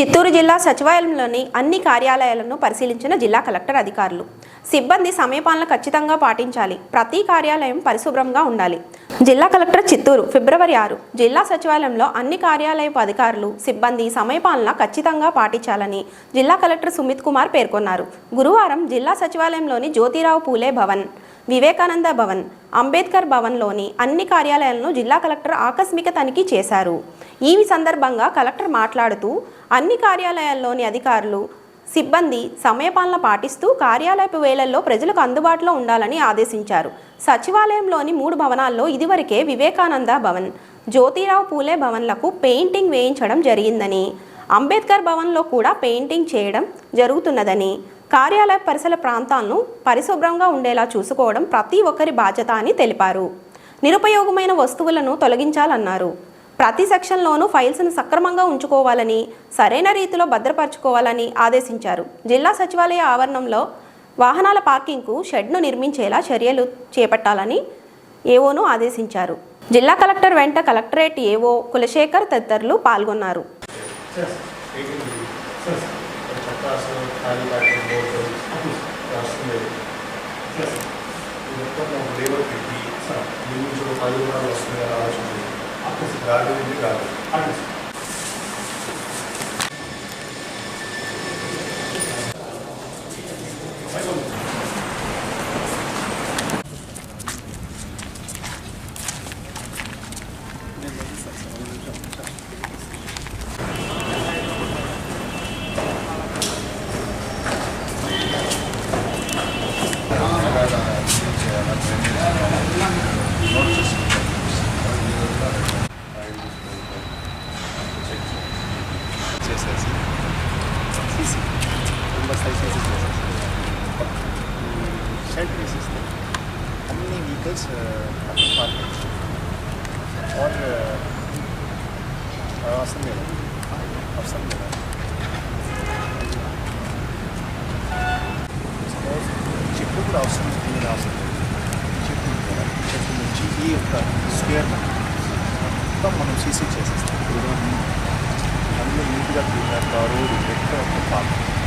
చిత్తూరు జిల్లా సచివాలయంలోని అన్ని కార్యాలయాలను పరిశీలించిన జిల్లా కలెక్టర్ అధికారులు. సిబ్బంది సమయపాలన ఖచ్చితంగా పాటించాలి. ప్రతి కార్యాలయం పరిశుభ్రంగా ఉండాలి. జిల్లా కలెక్టర్ చిత్తూరు ఫిబ్రవరి ఆరు. జిల్లా సచివాలయంలో అన్ని కార్యాలయపు అధికారులు సిబ్బంది సమయపాలన ఖచ్చితంగా పాటించాలని జిల్లా కలెక్టర్ సుమిత్ కుమార్ పేర్కొన్నారు. గురువారం జిల్లా సచివాలయంలోని జ్యోతిరావు పూలే భవన్ వివేకానంద భవన్ అంబేద్కర్ భవన్లోని అన్ని కార్యాలయాలను జిల్లా కలెక్టర్ ఆకస్మిక తనిఖీ చేశారు. ఈ సందర్భంగా కలెక్టర్ మాట్లాడుతూ అన్ని కార్యాలయాల్లోని అధికారులు సిబ్బంది సమయపాలన పాటిస్తూ కార్యాలయపు వేళల్లో ప్రజలకు అందుబాటులో ఉండాలని ఆదేశించారు. సచివాలయంలోని మూడు భవనాల్లో ఇదివరకే వివేకానంద భవన్ జ్యోతిరావు పూలే భవన్లకు పెయింటింగ్ వేయించడం జరిగిందని అంబేద్కర్ భవన్లో కూడా పెయింటింగ్ చేయడం జరుగుతున్నదని కార్యాలయ పరిసర ప్రాంతాలను పరిశుభ్రంగా ఉండేలా చూసుకోవడం ప్రతి ఒక్కరి బాధ్యత అని తెలిపారు. నిరుపయోగమైన వస్తువులను తొలగించాలన్నారు. ప్రతి సెక్షన్లోనూ ఫైల్స్ను సక్రమంగా ఉంచుకోవాలని సరైన రీతిలో భద్రపరచుకోవాలని ఆదేశించారు. జిల్లా సచివాలయ ఆవరణంలో వాహనాల పార్కింగ్కు షెడ్ను నిర్మించేలా చర్యలు చేపట్టాలని ఏవోను ఆదేశించారు. జిల్లా కలెక్టర్ వెంట కలెక్టరేట్ ఏవో కులశేఖర్ తదితరులు పాల్గొన్నారు. సార్ సార్ చక్రాసనం ఖాళీ ప్యాటర్న్ బోర్డు వస్తుంది సార్ మొత్తం ఒక లేబర్ పెట్టి సార్ దీని నుంచి ఒక పది కూడా వస్తుంది ఆలోచన అప్పుడు అటు సీసీ మెంబర్ సైజ్ సీసీ చేసేసి షెల్ట్ వేసేస్తే అన్ని వెహికల్స్ అక్కడ పార్క్ और అవసరం లేదు అవసరం లేదు సపోజ్ చెట్టు కూడా అవసరం దీని అవసరం లేదు చెట్టు ఉంది కదా చెట్టు నుంచి ఈ యొక్క స్క్వేర్ మొత్తం మనం సీసీ చేసేస్తాం wieder zu einer Rodelwechsel auf der Fahrt.